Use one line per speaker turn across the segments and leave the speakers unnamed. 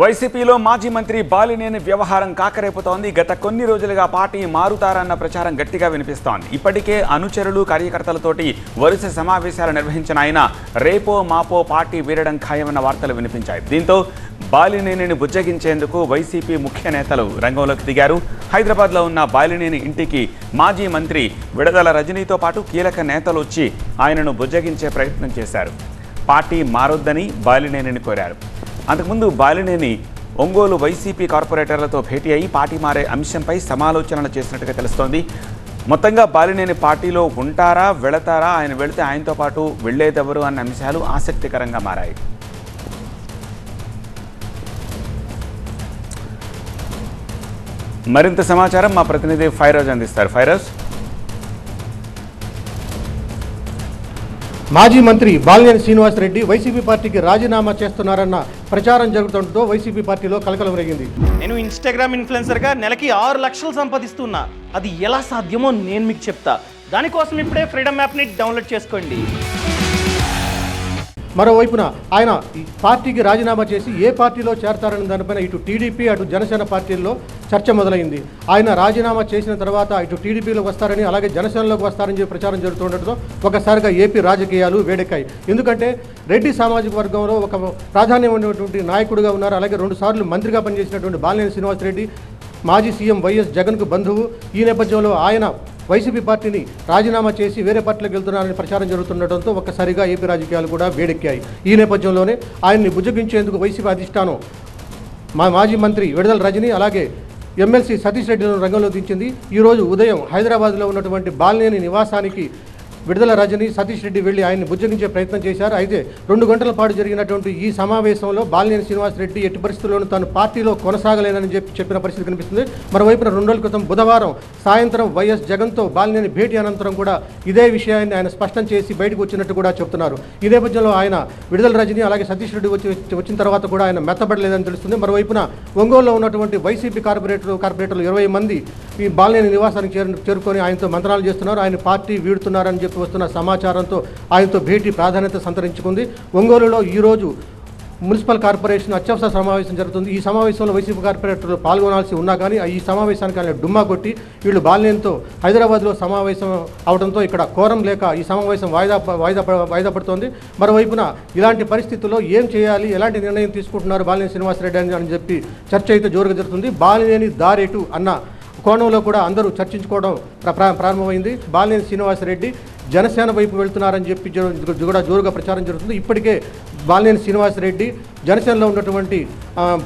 వైసీపీలో మాజీ మంత్రి బాలినేని వ్యవహారం కాకరేపుతోంది. గత కొన్ని రోజులుగా పార్టీ మారుతారన్న ప్రచారం గట్టిగా వినిపిస్తోంది. ఇప్పటికే అనుచరులు కార్యకర్తలతోటి వరుస సమావేశాలు నిర్వహించిన ఆయన రేపో మాపో పార్టీ వీడడం ఖాయమన్న వార్తలు వినిపించాయి. దీంతో బాలినేనిని బుజ్జగించేందుకు వైసీపీ ముఖ్య నేతలు రంగంలోకి దిగారు. హైదరాబాద్లో ఉన్న బాలినేని ఇంటికి మాజీ మంత్రి విడదల రజనీతో పాటు కీలక నేతలు వచ్చి ఆయనను బుజ్జగించే ప్రయత్నం చేశారు. పార్టీ మారొద్దని బాలినేనిని కోరారు. అంతకుముందు బాలినేని ఒంగోలు వైసీపీ కార్పొరేటర్లతో భేటీ అయి పార్టీ మారే అంశంపై సమాలోచనలు చేసినట్టుగా తెలుస్తోంది. మొత్తంగా బాలినేని పార్టీలో ఉంటారా వెళతారా ఆయన వెళితే ఆయనతో పాటు వెళ్ళేదెవరు అన్న అంశాలు ఆసక్తికరంగా మారాయి. మరింత సమాచారం మా ప్రతినిధి ఫైరోజ్ అందిస్తారు. ఫైరోజ్?
మాజీ మంత్రి బాలినేని శ్రీనివాసరెడ్డి వైసీపీ పార్టీకి రాజీనామా చేస్తున్నారన్న ప్రచారం జరుగుతుండటంతో వైసీపీ పార్టీలో కలకలం రేగింది.
నేను ఇన్స్టాగ్రామ్ ఇన్ఫ్లుయెన్సర్గా నెలకి ఆరు లక్షలు సంపాదిస్తున్నా. అది ఎలా సాధ్యమో నేను మీకు చెప్తా. దానికోసం ఇప్పుడే ఫ్రీడమ్ యాప్ని డౌన్లోడ్ చేసుకోండి.
మరోవైపున ఆయన ఈ పార్టీకి రాజీనామా చేసి ఏ పార్టీలో చేరతారనే దానిపైన ఇటు టీడీపీ అటు జనసేన పార్టీల్లో చర్చ మొదలైంది. ఆయన రాజీనామా చేసిన తర్వాత ఇటు టీడీపీలోకి వస్తారని అలాగే జనసేనలోకి వస్తారని చెప్పి ప్రచారం జరుగుతుండటంతో ఒకసారిగా ఏపీ రాజకీయాలు వేడెక్కాయి. ఎందుకంటే రెడ్డి సామాజిక వర్గంలో ఒక ప్రాధాన్యం ఉన్నటువంటి నాయకుడిగా ఉన్నారు. అలాగే రెండుసార్లు మంత్రిగా పనిచేసినటువంటి బాలినేని శ్రీనివాసరెడ్డి మాజీ సీఎం వైఎస్ జగన్కు బంధువు. ఈ నేపథ్యంలో ఆయన వైసీపీ పార్టీని రాజీనామా చేసి వేరే పార్టీలకు వెళ్తున్నారని ప్రచారం జరుగుతుండటంతో ఒక్కసారిగా ఏపీ రాజకీయాలు కూడా వేడెక్కాయి. ఈ నేపథ్యంలోనే ఆయన్ని బుజ్జగించేందుకు వైసీపీ అధిష్టానం మా మాజీ మంత్రి విడుదల రజని అలాగే ఎమ్మెల్సీ సతీష్ రెడ్డిలను రంగంలో దించింది. ఈరోజు ఉదయం హైదరాబాద్లో ఉన్నటువంటి బాలినేని నివాసానికి విడుదల రజని సతీష్ రెడ్డి వెళ్ళి ఆయన్ని బుజ్జగించే ప్రయత్నం చేశారు. అయితే రెండు గంటల పాటు జరిగినటువంటి ఈ సమావేశంలో బాలినేని శ్రీనివాసరెడ్డి ఎట్టి పరిస్థితుల్లోనూ తాను పార్టీలో కొనసాగలేనని చెప్పి చెప్పిన పరిస్థితి కనిపిస్తుంది. మరోవైపున రెండు రోజుల క్రితం బుధవారం సాయంత్రం వైఎస్ జగన్తో బాలినేని భేటీ అనంతరం కూడా ఇదే విషయాన్ని ఆయన స్పష్టం చేసి బయటకు వచ్చినట్టు కూడా చెప్తున్నారు. ఈ నేపథ్యంలో ఆయన విడుదల రజని అలాగే సతీష్ రెడ్డి వచ్చి వచ్చిన తర్వాత కూడా ఆయన మెత్తబడలేదని తెలుస్తుంది. మరోవైపున ఒంగోలులో ఉన్నటువంటి వైసీపీ కార్పొరేటర్ కార్పొరేటర్లు ఇరవై మంది ఈ బాలినేని నివాసానికి చేరు చేరుకొని ఆయనతో మంత్రాలు చేస్తున్నారు. ఆయన పార్టీ వీడుతున్నారని చెప్పి వస్తున్న సమాచారంతో ఆయనతో భేటీ ప్రాధాన్యత సంతరించుకుంది. ఒంగోలులో ఈరోజు మున్సిపల్ కార్పొరేషన్ అత్యవసర సమావేశం జరుగుతుంది. ఈ సమావేశంలో వైసీపీ కార్పొరేటర్లు పాల్గొనాల్సి ఉన్నా కానీ ఈ సమావేశానికి ఆయన డుమ్మా కొట్టి వీళ్ళు బాల్యంతో హైదరాబాద్లో సమావేశం అవడంతో ఇక్కడ కోరం లేక ఈ సమావేశం వాయిదా వాయిదా ప- వాయిదా పడుతోంది. మరోవైపున ఇలాంటి పరిస్థితుల్లో ఏం చేయాలి ఎలాంటి నిర్ణయం తీసుకుంటున్నారు బాలినేని శ్రీనివాసరెడ్డి అని అని చెప్పి చర్చ అయితే జోరుగా జరుగుతుంది. బాలినేని దారేటు అన్న కోణంలో కూడా అందరూ చర్చించుకోవడం ప్రారంభమైంది. బాలినేని శ్రీనివాసరెడ్డి జనసేన వైపు వెళ్తున్నారని చెప్పి కూడా జోరుగా ప్రచారం జరుగుతుంది. ఇప్పటికే బాలినేని శ్రీనివాసరెడ్డి జనసేనలో ఉన్నటువంటి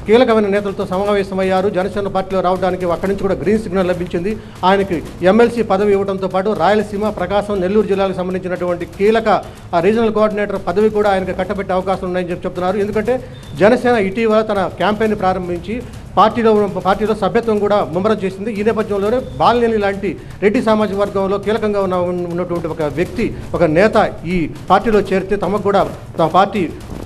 కీలకమైన నేతలతో సమావేశమయ్యారు. జనసేన పార్టీలో రావడానికి అక్కడి నుంచి కూడా గ్రీన్ సిగ్నల్ లభించింది. ఆయనకి ఎమ్మెల్సీ పదవి ఇవ్వడంతో పాటు రాయలసీమ ప్రకాశం నెల్లూరు జిల్లాలకు సంబంధించినటువంటి కీలక రీజనల్ కోఆర్డినేటర్ పదవి కూడా ఆయనకు కట్టబెట్టే అవకాశం ఉన్నాయని చెప్పి చెప్తున్నారు. ఎందుకంటే జనసేన ఇటీవల తన క్యాంపెయిన్ ప్రారంభించి పార్టీలో పార్టీలో సభ్యత్వం కూడా ముమ్మరం చేసింది. ఈ నేపథ్యంలోనే బాలినేని లాంటి రెడ్డి సామాజిక వర్గంలో కీలకంగా ఉన్న ఉన్నటువంటి ఒక వ్యక్తి ఒక నేత ఈ పార్టీలో చేరితే తమకు కూడా తమ పార్టీ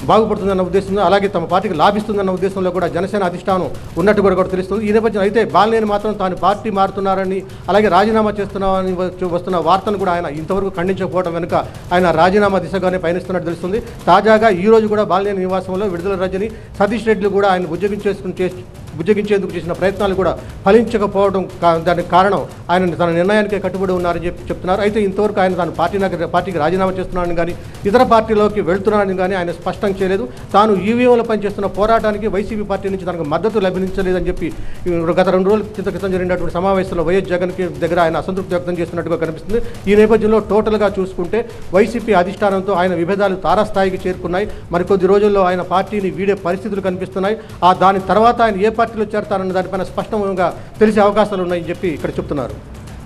బాగుపడుతుందన్న ఉద్దేశంలో అలాగే తమ పార్టీకి లాభిస్తుందన్న ఉద్దేశంలో కూడా జనసేన అధిష్టానం ఉన్నట్టు కూడా కూడా తెలుస్తుంది. ఈ నేపథ్యం అయితే బాలినేని మాత్రం తాను పార్టీ మారుతున్నారని అలాగే రాజీనామా చేస్తున్నామని వస్తున్న వార్తను కూడా ఆయన ఇంతవరకు ఖండించకపోవడం వెనుక ఆయన రాజీనామా దిశగానే పయనిస్తున్నట్టు తెలుస్తుంది. తాజాగా ఈ రోజు కూడా బాలినేని నివాసంలో విడుదల రజని సతీష్ రెడ్డిలు కూడా ఆయన ఉద్యోగం చేసి బుజ్జగించేందుకు చేసిన ప్రయత్నాలు కూడా ఫలించకపోవడం కా- దానికి కారణం ఆయన తన నిర్ణయానికే కట్టుబడి ఉన్నారని చెప్పి చెప్తున్నారు. అయితే ఇంతవరకు ఆయన తన పార్టీ పార్టీకి రాజీనామా చేస్తున్నారని కానీ ఇతర పార్టీలోకి వెళ్తున్నారని కానీ ఆయన స్పష్టం చేయలేదు. తాను ఈవీఎంలో పనిచేస్తున్న పోరాటానికి వైసీపీ పార్టీ నుంచి తనకు మద్దతు లభించలేదని చెప్పి గత రెండు రోజుల క్రితం క్రితం జరిగినటువంటి సమావేశంలో వైఎస్ జగన్కి దగ్గర ఆయన అసంతృప్తి వ్యక్తం చేస్తున్నట్టుగా కనిపిస్తుంది. ఈ నేపథ్యంలో టోటల్గా చూసుకుంటే వైసీపీ అధిష్టానంతో ఆయన విభేదాలు తారాస్థాయికి చేరుకున్నాయి. మరికొద్ది రోజుల్లో ఆయన పార్టీని వీడే పరిస్థితులు కనిపిస్తున్నాయి. ఆ దాని తర్వాత ఆయన ఏ పార్టీలో చేరతారన్న దానిపైన స్పష్టంగా తెలిసే అవకాశాలు ఉన్నాయని చెప్పి ఇక్కడ చెప్తున్నారు.